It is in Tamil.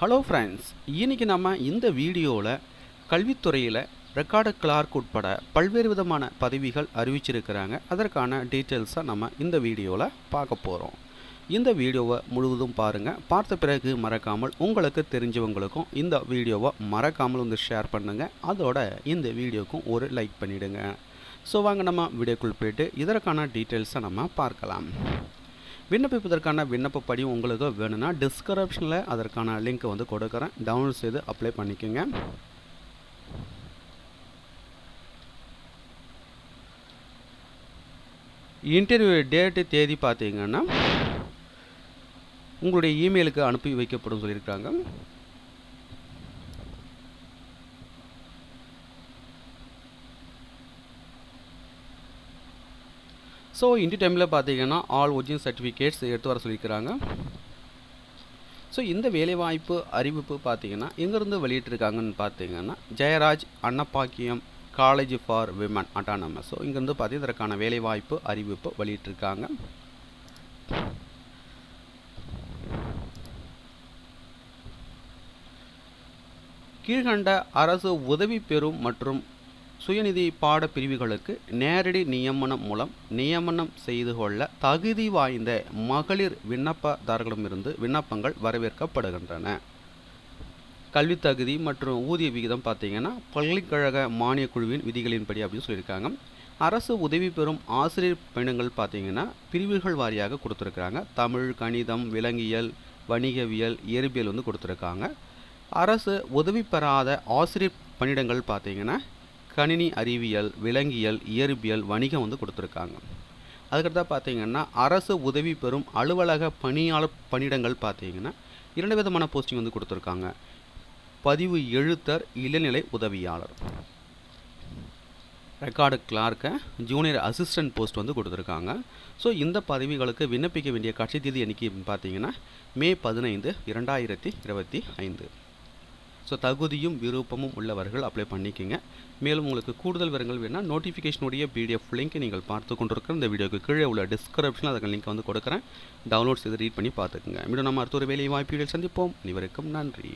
ஹலோ ஃப்ரெண்ட்ஸ் இன்னைக்கு நம்ம இந்த வீடியோவில் கல்வித்துறையில் ரெக்கார்டு கிளார்க் உட்பட பல்வேறு விதமான பதவிகள் அறிவிச்சிருக்கிறாங்க. அதற்கான டீட்டெயில்ஸை நம்ம இந்த வீடியோவில் பார்க்க போகிறோம் இந்த வீடியோவை முழுவதும் பாருங்கள் பார்த்த பிறகு மறக்காமல் உங்களுக்கு தெரிஞ்சவங்களுக்கும் இந்த வீடியோவை மறக்காமல் வந்து ஷேர் பண்ணுங்கள் அதோட இந்த வீடியோக்கும் ஒரு லைக் பண்ணிவிடுங்க ஸோ வாங்க நம்ம வீடியோக்குள் போயிட்டு இதற்கான டீட்டெயில்ஸை நம்ம பார்க்கலாம். விண்ணப்பிப்பதற்கான விண்ணப்ப படிவம் உங்களுக்கு வேணும்னா டிஸ்கிரிப்ஷனில் அதற்கான லிங்க் வந்து கொடுக்குறேன். டவுன்லோட் செய்து அப்ளை பண்ணிக்கோங்க. இன்டர்வியூ டேட்டு தேதி பார்த்தீங்கன்னா உங்களுடைய இமெயிலுக்கு அனுப்பி வைக்கப்படும் சொல்லியிருக்காங்க ஸோ இன்டி டைமில் பார்த்தீங்கன்னா ஆல் ஒரிஜினல் சர்டிஃபிகேட்ஸ் எடுத்து வர சொல்லியிருக்கிறாங்க. ஸோ இந்த வேலைவாய்ப்பு அறிவிப்பு பார்த்தீங்கன்னா எங்கேருந்து வெளியிட்டிருக்காங்கன்னு பார்த்தீங்கன்னா Jeyaraj Annapackiam college for women autonomous so இங்கேருந்து பார்த்து இதற்கான வேலைவாய்ப்பு அறிவிப்பு வெளியிட்டிருக்காங்க. கீழ்கண்ட அரசு உதவி பெறும் மற்றும் சுயநிதி பாடப்பிரிவுகளுக்கு நேரடி நியமனம் மூலம் நியமனம் செய்து கொள்ள தகுதி வாய்ந்த மகளிர் விண்ணப்பதாரர்களிடமிருந்து விண்ணப்பங்கள் வரவேற்கப்படுகின்றன. கல்வி தகுதி மற்றும் ஊதிய விகிதம் பார்த்தீங்கன்னா பல்கலைக்கழக மானியக் குழுவின் விதிகளின்படி அப்படின்னு சொல்லியிருக்காங்க. அரசு உதவி பெறும் ஆசிரியர் பயணங்கள் பார்த்தீங்கன்னா பிரிவுகள் வாரியாக கொடுத்துருக்குறாங்க. தமிழ் கணிதம் விலங்கியல் வணிகவியல் இயற்பியல் வந்து கொடுத்துருக்காங்க. அரசு உதவி பெறாத ஆசிரியர் பணியிடங்கள் பார்த்தீங்கன்னா கணினி அறிவியல் விலங்கியல் இயற்பியல் வணிகம் வந்து கொடுத்துருக்காங்க. அதுக்கடுத்தா பார்த்தீங்கன்னா அரசு உதவி பெறும் அலுவலக பணியாளர் பணியிடங்கள் பார்த்தீங்கன்னா இரண்டு விதமான போஸ்டிங் வந்து கொடுத்துருக்காங்க. பதிவு எழுத்தர் இளநிலை உதவியாளர். ரெக்கார்டு கிளார்க்கை ஜூனியர் அசிஸ்டன்ட் போஸ்ட் வந்து கொடுத்துருக்காங்க. ஸோ இந்த பதவிகளுக்கு விண்ணப்பிக்க வேண்டிய கட்சி தேதி எண்ணிக்கை பார்த்தீங்கன்னா மே பதினைந்து இரண்டாயிரத்தி இருபத்தி ஐந்து. ஸோ தகுதியும் விருப்பமும் உள்ளவர்கள் அப்ளை பண்ணிக்கோங்க. மேலும் உங்களுக்கு கூடுதல் விவரங்கள் வேணால் நோட்டிஃபிகேஷனுடைய பிடிஎஃப் லிங்க் நீங்கள் பார்த்து கொண்டிருக்கிற இந்த வீடியோக்கு கீழே உள்ள டிஸ்கிரிப்ஷனில் அதுக்கு லிங்க் வந்து கொடுக்குறேன். டவுன்லோட் செய்து ரீட் பண்ணி பார்த்துக்குங்க. மீண்டும் நம்ம அடுத்த ஒரு வேலை வாய்ப்புகள் சந்திப்போம். இவருக்கும் நன்றி.